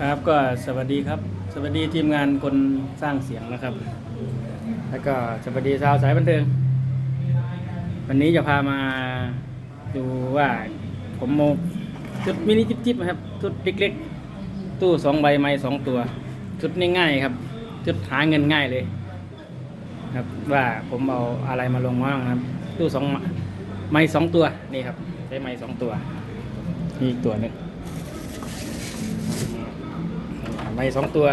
ครับก็สวัสดีครับ สวัสดีทีมงานคนสร้างเสียงนะครับ แล้วก็สวัสดีชาวสายบันเทิง วันนี้จะพามาดูว่าผมโมชุดมินิจิ๊บๆนะครับชุดเล็กๆ ตู้สองใบไม้สองตัว ชุดง่ายๆครับ ชุดหาเงินง่ายเลยครับว่าผมเอาอะไรมาลงบ้างนะครับ ตู้สองไม้สองตัวนี่ครับใช้ไม้สองตัวนี่อีกตัวหนึง ไม่สองตัว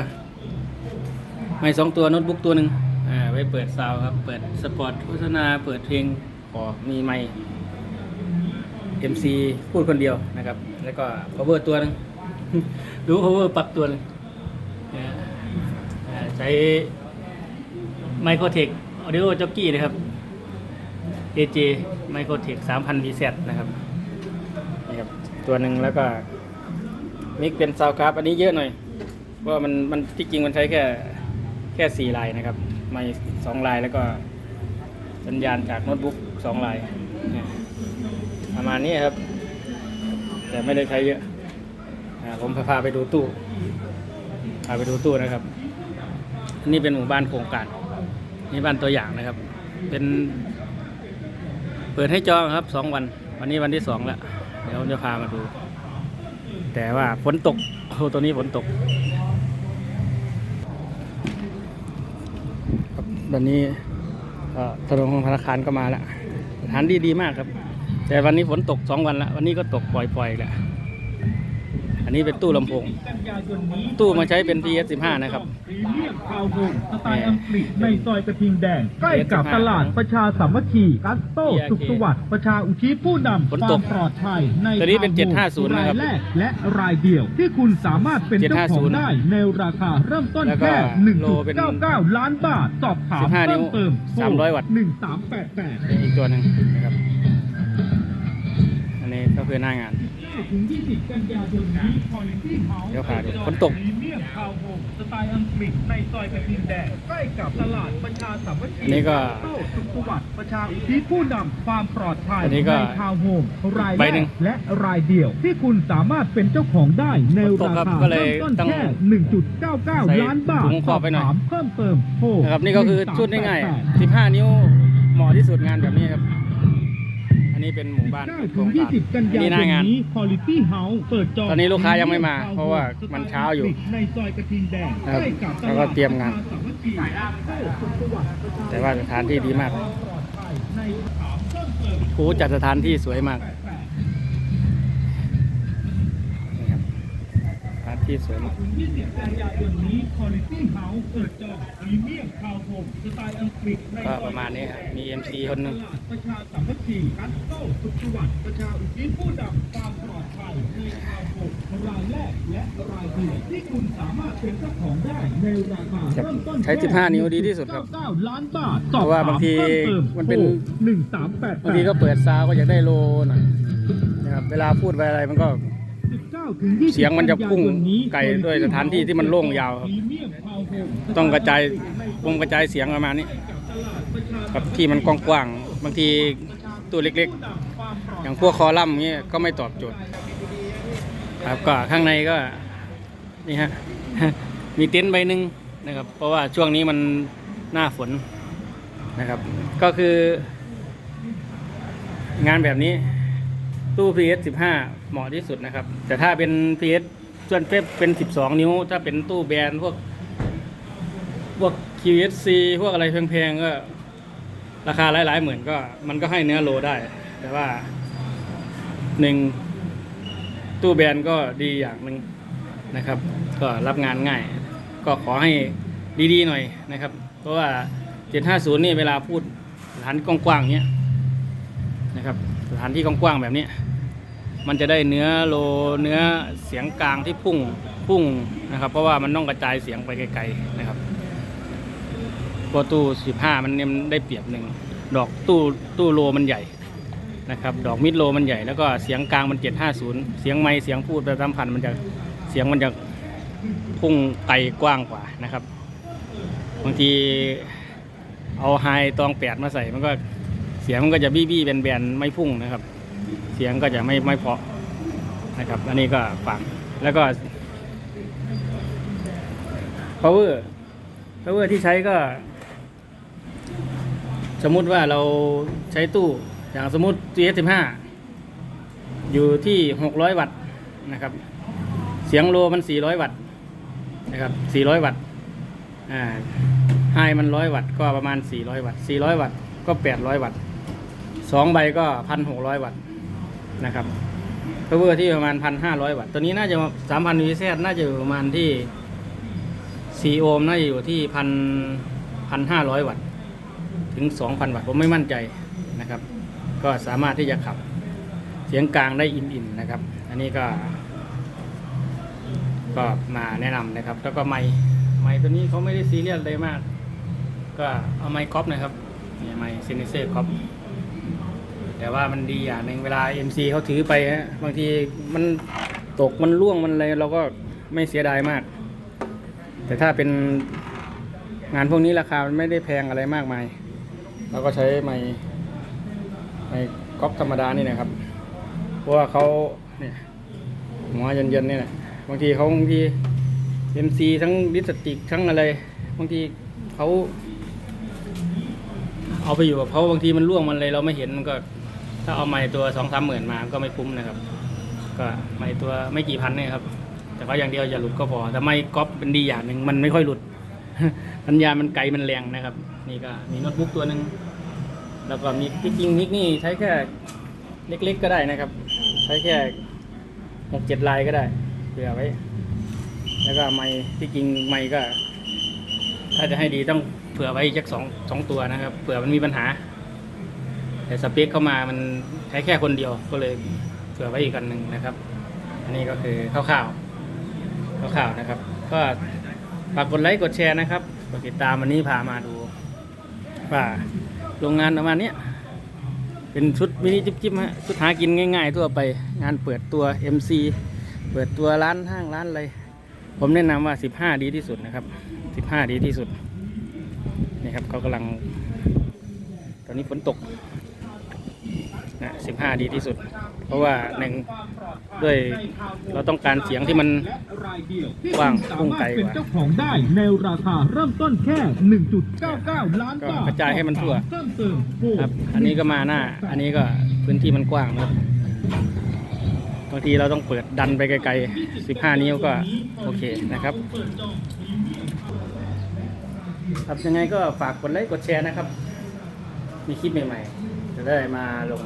ไม่สองตัวโน้ตบุ๊กตัวหนึ่งอ่าไว้เปิดซาวด์ครับ เปิดสปอร์ตโฆษณา เปิดเพลงขอมีไมค์ MC พูดคนเดียวนะครับ แล้วก็ power ตัวหนึ่งรู้ power ปักตัวหนึงอ่าอ่าใช้ไมโครเทคออดิโอจ็อกกี้นะครับ AJ ไมโครเทค3,000 VZ นะครับนี่ครับ ตัวหนึ่งแล้วก็มิกเป็นซาวคราฟอันนี้เยอะหน่อย ว่ามันมันที่จริงมันใช้แค่แค่สี่ลายนะครับไม่สองลายแล้วก็สัญญาณจากโน้ตบุ๊กสองลายประมาณนี้ครับ แต่ไม่ได้ใช้เยอะผมพาไปดูตู้พาไปดูตู้นะครับนนี้เป็นหมู่บ้านโครงการนี่บ้านตัวอย่างนะครับ เป็น เปิดให้จองครับสองวัน วันนี้วันที่สองแล้วเดี๋ยวผมจะพามาดู แต่ว่าฝนตกโอ้ตัวนี้ฝนตก ครับวันนี้ก็ถนนของธนาคารก็มาแล้วสถานที่ดีมากครับ แต่วันนี้ฝนตกสองวันแล้ว วันนี้ก็ตกปล่อยๆแหละ อันนี้เป็นตู้ลำโพง ตู้มาใช้เป็น PS15 นะครับพรีเมียมคาวโฮมสไตล์อังกฤษในซอยกระทิงแดง ใกล้กับตลาดประชาสามัคคีกัสโต้สุขสวัสดิ์ประชาอุทิศผู้นำฝนคตวากมปลอดภัยในตัวนี้เป็นทาวโฮม750 นะครับรายแรกและรายเดียวที่คุณสามารถเป็นเจ้าของ750ได้ในราคาเริ่มต้นแล้วก็แค่โลเป็น1.99 ล้านบาท สอบถาม15นิ้เพิ่วมเติมโท300 วัตต์1388อีกตัวหนึ่งนะครับ อันนี้ก็คือหน้างาน ถึง20กันยายนนี้ Quality House เดี๋ยวพาดูฝนตกพรีเมียมทาวน์โฮมสไตล์อังกฤษในซอยกระทิงแดงใกล้กับตลาดประชาสามัคคีอันนี้ก็โต้สุขสวัสดิ์ประชาอุทิศผู้นำความปลอดภัยอันนี้ก็ในทาวน์โฮมรายใบแรหนึ่กงและรายเดียว ที่คุณสามารถเป็นเจ้าของได้ในฝนตกราครับคาก็เลยเริ่มต้นต้องแค่ ใส่1.99 ล้านบาทถุงขอบไปหน่อยสถามเพิ่มเติมโทรนะครับนี่ก็คือชุดง่ายๆ15 นิ้วเหมาะที่สุดงานแบบนี้ครับอั นนี้เป็นหมู่บ้าน9โครถึงงการ20กันอันยายนี้นหน้างานนี้ Quality House เปิดจองตอนนี้ลูกค้ายังไม่มา เพราะว่ามันเช้าอยู่ ในซอยกระทิงแดงครับใกล้กับแล้วก็เตรียมงาน สามัคคีโต้สุขสวัสดิ์ประชาแต่ว่าสถานที่ดีมากปลอดภัยในถามเพิ่มเติมโอ้จัดสถานที่สวยมากนี่ครับสถาน ที่สวยมากถึง20กันยายนนี้ Quality House เปิดจองพรีเมียมทาวน์โฮมสไตล์อังกฤษในก็ซอยประมาณนี้ครับมี MC คนหนึงตลาดประชาสามัคคีกัสโต้สุขสวัสดิ์ประชาอุทิศผู้นำความปลอดภัยในทาวน์โฮมรายแรกและรายเดียวที่คุณสามารถเป็นเจ้าของได้ในราคาเริ่มต้นใช้ 15 นิ้วดีที่สุดครับ99ล้านบาทเพราะว่าบางทีมันเป็นหนึ่งสามแปดบางทีก็เปิดซาวก็อยากได้โลหน่อยนะครับเวลาพูดไปอะไรมันก็ เสียงมันจะพุ่งไกลด้วยสถานที่ที่มันโล่งยาวครับ ต้องกระจายวงกระจายเสียงประมาณนี้ครับที่มันกว้างๆบางทีตัวเล็กๆ อย่างพวกคอลัมน์เงี้ยก็ไม่ตอบโจทย์ ครับก็ข้างในก็นี่ฮะมีเต็นท์ใบหนึ่งนะครับ เพราะว่าช่วงนี้มันหน้าฝนนะครับ ก็คืองานแบบนี้ ตู้ PS 15 เหมาะที่สุดนะครับ แต่ถ้าเป็น PS ส่วนเป๊เป็น 12 นิ้ว ถ้าเป็นตู้แบรนด์พวก พวก QSC พวกอะไรแพงๆก็ ราคาหลายๆหมื่นก็ มันก็ให้เนื้อโลได้ แต่ว่าหนึ่งตู้แบรนด์ก็ดีอย่างหนึ่งนะครับ ก็รับงานง่าย ก็ขอให้ดีๆหน่อยนะครับ เพราะว่า 750 นี่เวลาพูดสถานกว้างๆเนี้ยนะครับ สถานที่กว้างๆแบบนี้ มันจะได้เนื้อโลเนื้อเสียงกลางที่พุ่งพุ่งนะครับ เพราะว่ามันต้องกระจายเสียงไปไกลๆนะครับตัวตู้ 15 มันเนี่ยมันได้เปรียบหนึ่งดอกตู้ตู้โลมันใหญ่นะครับ ดอกมิดโลมันใหญ่แล้วก็เสียงกลางมัน 750 เสียงไม้เสียงพูดประจำพันมันจะเสียงมันจะพุ่งไกลกว้างกว่านะครับบางทีเอาไฮตองแปดมาใส่มันก็เสียงมันก็จะบี้บี้แบนแบนๆไม่พุ่งนะครับ เสียงก็จะไม่ไม่เพาะนะครับ อันนี้ก็ฟังแล้วก็ power power ที่ใช้ก็ สมมุติว่าเราใช้ตู้อย่างสมมุติ GS15 อยู่ที่ 600 วัตต์นะครับ เสียงโลมัน 400 วัตต์นะครับ 400 วัตต์อ่าไฮมัน 100 วัตต์ก็ประมาณ 400 วัตต์400 วัตต์ก็ 800 วัตต์สองใบก็ 1,600 วัตต์ นะครับ power ที่ประมาณ1,500วัตต์ตัวนี้น่าจะ3,000 VZ น่าจะอยู่ประมาณที่4โอห์มน่าจะอยู่ที่1,000 1,500วัตต์ถึง2,000วัตต์ผมไม่มั่นใจนะครับ ก็สามารถที่จะขับเสียงกลางได้อิ่มๆนะครับ อันนี้ก็ ก็มาแนะนำนะครับ แล้วก็ไมค์ไมค์ตัวนี้เขาไม่ได้ซีเรียสเลยมาก ก็เอาไมค์ก๊อปนะครับเนี่ยไมค์เซนิเซ่ก๊อป แต่ว่ามันดีอย่างหนึ่งเวลา MC เขาถือไปฮะบางทีมันตกมันร่วงมันอะไรเราก็ไม่เสียดายมาก แต่ถ้าเป็นงานพวกนี้ราคามันไม่ได้แพงอะไรมากมาย เราก็ใช้ไมค์ไมค์ก๊อปธรรมดานี่นะครับ เพราะว่าเขาเนี่ยหัวเย็นๆนี่แหละบางทีเขาบางทีเอ็มซีทั้งดิสติกทั้งอะไร บางทีเขาเอาไปอยู่กับเขาบางทีมันร่วงมันอะไรเราไม่เห็นมันก็ ถ้าเอาไม้ตัวสองสามหมื่นมาก็ไม่คุ้มนะครับ ก็ไม้ตัวไม่กี่พันเนี่ยครับ แต่ว่าอย่างเดียวอย่าหลุดก็พอ แต่ไม้ก๊อปเป็นดีอย่างหนึ่งมันไม่ค่อยหลุดสัญญาณมันไกลมันแรงนะครับ นี่ก็มีโน้ตบุ๊กตัวหนึ่งแล้วก็มีที่จริงมิกนี่ใช้แค่เล็กๆก็ได้นะครับ ใช้แค่หกเจ็ดลายก็ได้เผื่อไว้ แล้วก็ไม้ที่จริงไม้ก็ ถ้าจะให้ดีต้องเผื่อไว้สักสองสองตัวนะครับเผื่อมันมีปัญหา แต่สเปคเข้ามามันใช้แค่คนเดียวก็เลยเผื่อไว้อีกกันหนึ่งนะครับ อันนี้ก็คือคร่าวๆคร่าวๆนะครับ ก็ฝากกดไลค์กดแชร์นะครับกดติดตามวันนี้พามาดูว่าโรงงานประมาณนี้เป็นชุดมินิจิ๊บจิ๊บฮะชุดหากินง่าย ๆ ทั่วไปงานเปิดตัว MC เปิดตัวร้านห้างร้านอะไรผมแนะนำว่า 15 ดีที่สุดนะครับ 15 ดีที่สุดนี่ครับเขากำลัง ตอนนี้ฝนตก นะ15ดีที่สุด เพราะว่าหนึ่งด้วยเราต้องการเสียงที่มันและรายเดียวที่กว้างคุณพุ่งไกลสามารถเป็นกว่าเจ้าของได้ในราคาเริ่มต้นแค่ 1.99 ล้านก็บาทกระจายให้มันทั่วเพิ่มเติมโทรครับ อันนี้ก็มาหน้า อันนี้ก็พื้นที่มันกว้างนะครับบางทีเราต้องเปิดดันไปไกลๆ 15 นิ้วก็โอเคนะครับ ครับยังไงก็ฝากกดไลค์กดแชร์นะครับ มีคลิปใหม่ๆ จะได้มาลง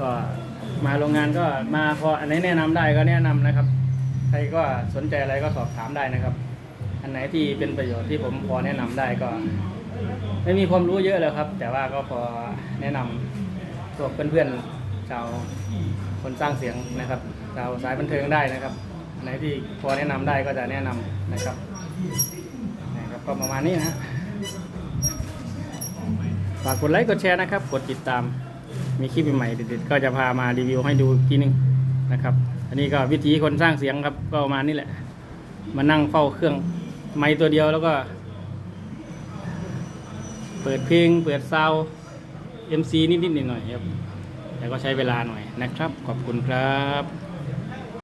ก็มาโรงงานก็มาพออันไหนแนะนำได้ก็แนะนำนะครับ ใครก็สนใจอะไรก็สอบถามได้นะครับ อันไหนที่เป็นประโยชน์ที่ผมพอแนะนำได้ก็ ไม่มีความรู้เยอะเลยครับ แต่ว่าก็พอแนะนำพวกเพื่อนๆชาวคนสร้างเสียงนะครับชาวสายบันเทิงได้นะครับอันไหนที่พอแนะนำได้ก็จะแนะนำนะครับนะครับก็ประมาณนี้นะฝากกดไลค์กดแชร์นะครับ กดติดตาม มีคลิปใหม่ๆเด็ดๆก็จะพามารีวิวให้ดูกทีนึงนะครับ อันนี้ก็วิธีคนสร้างเสียงครับก็มานี่แหละ มานั่งเฝ้าเครื่องไม้ตัวเดียวแล้วก็ เปิดเพลง เปิดซาวเอ็มซีนิดๆหน่อยๆครับแต่ก็ใช้เวลาหน่อยนะครับ ขอบคุณครับ